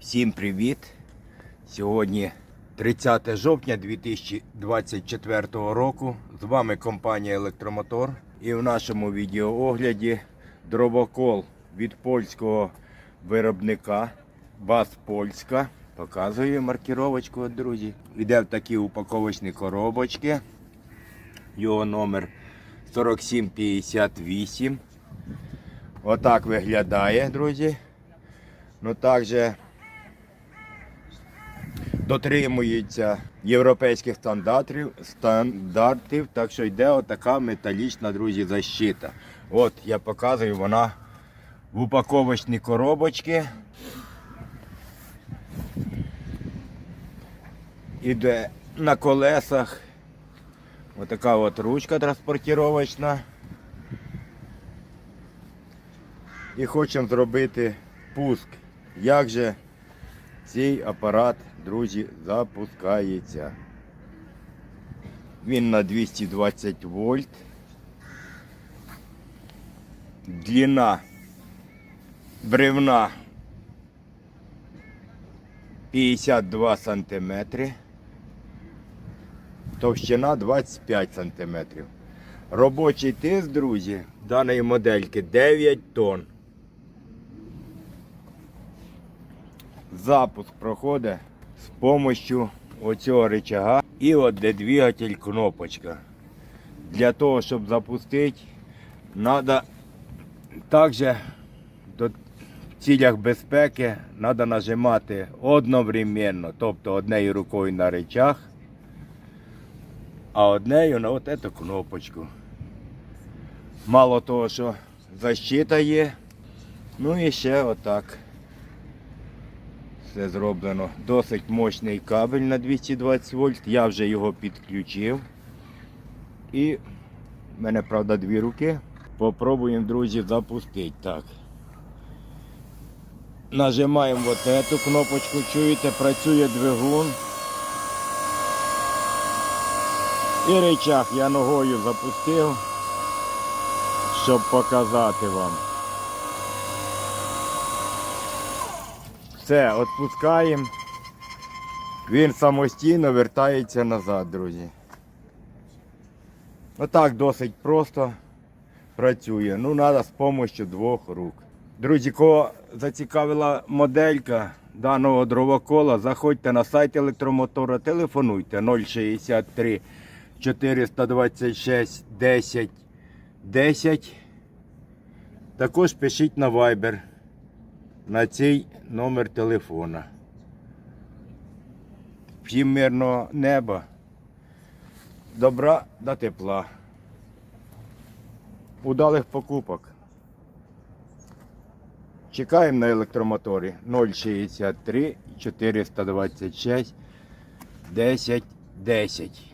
Всім привіт! Сьогодні 30 жовтня 2024 року. З вами компанія Електромотор. І в нашому відеоогляді дровокол від польського виробника Бас Польська. Показую маркіровочку, друзі. Іде в такі упаковочні коробочки. Його номер 4758. Отак виглядає, друзі. Ну також дотримується європейських стандартів, стандартів, так що йде отака металічна, друзі, защита. От я показую, вона в упаковочній коробочці. Іде на колесах. Отака от ручка транспортировочна. І хочемо зробити пуск. Як же цей апарат, друзі, запускається? Він на 220 вольт. Длина бревна 52 сантиметри. Товщина 25 сантиметрів. Робочий тиск, друзі, даної модельки 9 тонн. Запуск проходить з допомогою оцього рычага і от де двигатель кнопочка. Для того, щоб запустити, треба також в цілях безпеки треба нажимати одновременно, тобто однією рукою на рычаг, а однею на от цю кнопочку. Мало того, що защита є, ну і ще отак. Все зроблено. Досить мощний кабель на 220 вольт. Я вже його підключив. І в мене, правда, дві руки. Попробуємо, друзі, запустити. Так. Нажимаємо от эту кнопочку, чуєте, працює двигун. І рычаг я ногою запустив, щоб показати вам. Все, відпускаємо. Він самостійно вертається назад, друзі. Отак досить просто працює. Ну, треба з допомогою двох рук. Друзі, кого зацікавила моделька даного дровокола, заходьте на сайт електромотора, телефонуйте 063 426 10 10. Також пишіть на Viber на цей номер телефона. Всім мирного неба, добра та тепла. Удалих покупок. Чекаємо на електромоторі 063 426 10 10.